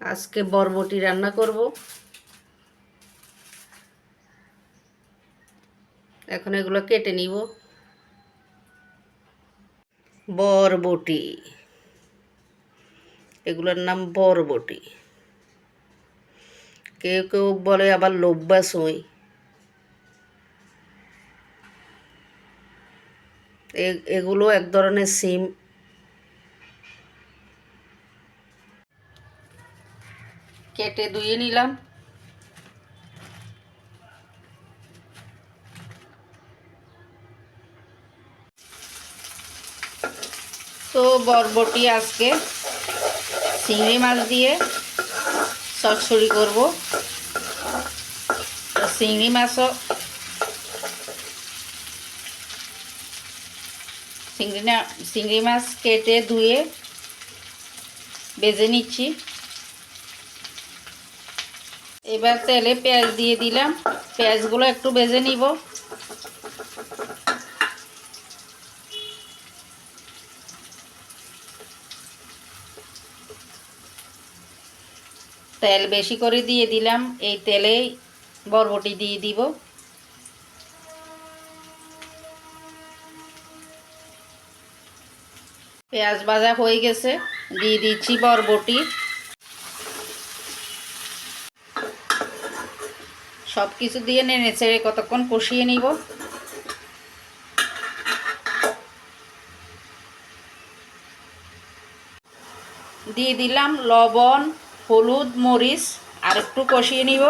আজকে বরবটি রান্না করব। এখন এগুলো কেটে নিব। বরবটি। এগুলোর নাম বরবটি। কেউ কেউ বলে আবার লোব্বা সই এগুলো এক ধরনের সিম। কেটে ধুয়ে নিলাম। তো বরবটি আজকে চিংড়ি মাছ দিয়ে চচ্চড়ি করব। চিংড়ি মাছও চিংড়ি না চিংড়ি মাছ কেটে ধুয়ে বেজে নিচ্ছি। এবার তেলে পেঁয়াজ দিয়ে দিলাম। পেঁয়াজগুলো একটু ভেজে নিব। তেল বেশি করে দিয়ে দিলাম। এই তেলেই বরবটি দিয়ে দিব। পেঁয়াজ ভাজা হয়ে গেছে। দিয়ে দিচ্ছি বরবটি। সব কিছু দিয়ে নেড়ে ছেড়ে কতক্ষণ কষিয়ে নিব। দিয়ে দিলাম লবণ, হলুদ, মরিচ, আর একটু কষিয়ে নিব।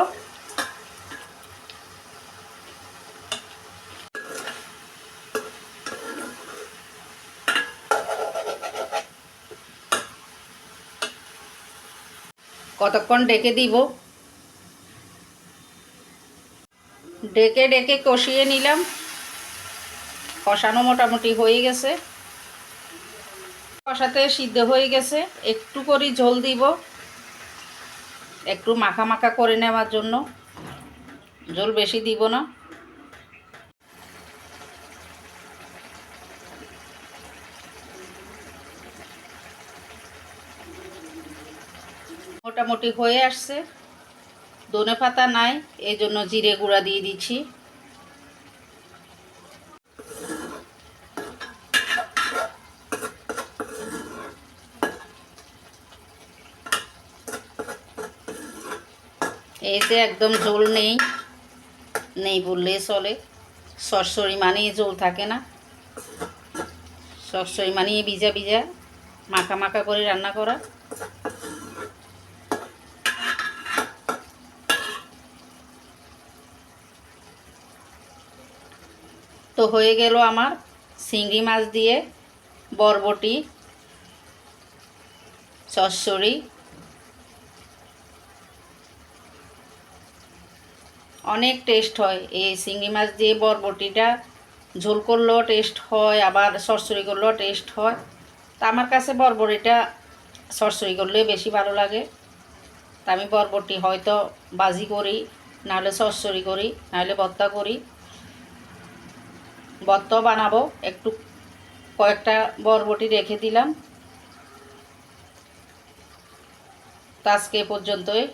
কতক্ষণ ডেকে দিব? ডেকে ডেকে কষিয়ে নিলাম। কষানো মোটামুটি হয়ে গেছে। কষাতে সিদ্ধ হয়ে গেছে। একটু করে ঝোল দিব। একটু মাখা মাখা করে নেওয়ার জন্য। ঝোল বেশি দিব না। মোটামুটি হয়ে আসছে। ধনে পাতা নাই এই জন্য জিরে গুঁড়া দিয়ে দিচ্ছি। এতে একদম ঝোল নেই নেই বললে চলে। সরসরি মানেই ঝোল থাকে না। সরসরি মানিয়ে ভিজা ভিজা, মাখা মাখা করে রান্না করা। তো হয়ে গেল আমার চিংড়ি মাছ দিয়ে বরবটি, চচ্চড়ি, অনেক টেস্ট হয়। এই চিংড়ি মাছ দিয়ে বরবটিটা ঝোল করলেও টেস্ট হয়, আবার সরসরি করলেও টেস্ট হয়। তা আমার কাছে বরবটিটা সরসরি করলে বেশি ভালো লাগে। তা আমি বরবটি হয়তো বাজি করি, নাহলে সরসরি করি, নাহলে ভর্তা করি। ভর্তা বানাবো। একটু কয়েকটা বরবটি রেখে দিলাম। তো আজকে পর্যন্তই।